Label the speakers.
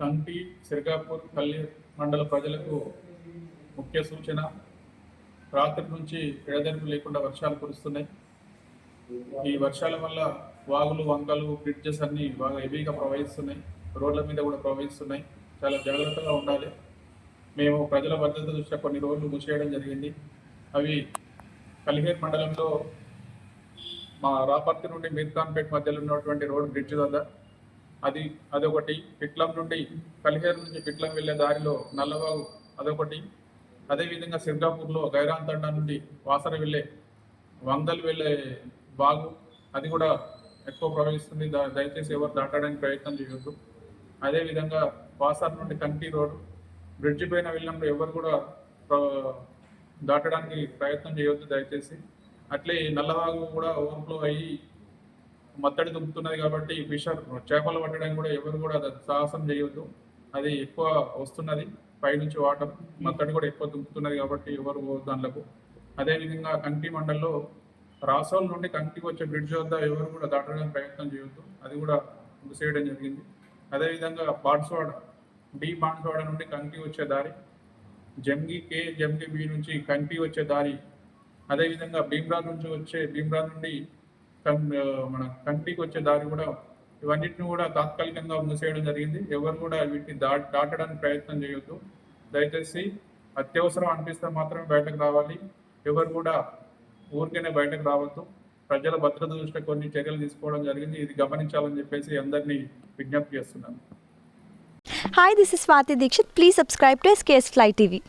Speaker 1: కంటి సిరిగాపూర్ కల్లేర్ మండల ప్రజలకు ముఖ్య సూచన రాత్రి నుంచి ఎడదెరుపు లేకుండా వర్షాలు కురుస్తున్నాయి. ఈ వర్షాల వల్ల వాగులు వంకలు బ్రిడ్జెస్ అన్నీ బాగా హెవీగా ప్రవహిస్తున్నాయి. రోడ్ల మీద కూడా ప్రవహిస్తున్నాయి. చాలా జాగ్రత్తగా ఉండాలి. మేము ప్రజల భద్రత దృష్ట్యా కొన్ని రోడ్లు మూసేయడం జరిగింది. అవి కలిహేర్ మండలంలో మా రాపర్తి నుండి మీర్ఖాన్పేట్ మధ్యలో ఉన్నటువంటి రోడ్ బ్రిడ్జ్ వద్ద. అది అదొకటి. పిట్లం నుండి కలిహేరు నుంచి పిట్లం వెళ్ళే దారిలో నల్లవాగు అదొకటి. అదేవిధంగా సిర్గాపూర్లో గైరాంతండ నుండి వాసర వెళ్ళే వందలు వెళ్ళే బాగు. అది కూడా ఎక్కువ ప్రవహిస్తుంది. దయచేసి ఎవరు దాటడానికి ప్రయత్నం చేయొద్దు. అదేవిధంగా వాసర్ నుండి కంటి రోడ్ బ్రిడ్జ్ పైన వెళ్ళినప్పుడు ఎవరు కూడా ప్ర- దాటడానికి ప్రయత్నం చేయొద్దు దయచేసి. అట్లే ఈ నల్లవాగు కూడా ఓవర్ఫ్లో అయ్యి మత్తడి దుంపుతున్నది కాబట్టి ఫిషర్ చేపలు పట్టడానికి కూడా ఎవరు కూడా సాహసం చేయొద్దు. అది ఎక్కువ వస్తున్నది. పైనుంచి వాటర్ మత్తడి కూడా ఎక్కువ దుంపుతున్నది కాబట్టి ఎవరు దానిలకు అదేవిధంగా కంకి మండల్లో రాసోల్ నుండి కంకికి వచ్చే బ్రిడ్జ్ వద్ద ఎవరు కూడా దాటడానికి ప్రయత్నం చేయొద్దు. అది కూడా మూసేయడం జరిగింది. అదేవిధంగా బాన్స్వాడ బి బాన్స్వాడ నుండి కంకి వచ్చే దారి జంగి కే జంగి బి నుంచి కంకి వచ్చే దారి అదేవిధంగా భీమ్రా నుంచి వచ్చే భీమ్రా నుండి కం- మన కంటికి వచ్చే దారి కూడా ఇవన్నిటిని కూడా తాత్కాలికంగా మూసేయడం జరిగింది. ఎవరు కూడా వీటిని దా దాటడానికి ప్రయత్నం చేయొద్దు. దయచేసి అత్యవసరం అనిపిస్తే మాత్రమే బయటకు రావాలి. ఎవరు కూడా ఊరికనే బయటకు రావద్దు. ప్రజల భద్రత దృష్ట్యా కొన్ని చర్యలు తీసుకోవడం జరిగింది. ఇది గమనించాలని చెప్పేసి అందరినీ విజ్ఞప్తి చేస్తున్నాను.
Speaker 2: Hi this is Swathi Dixit please subscribe to SKS fly TV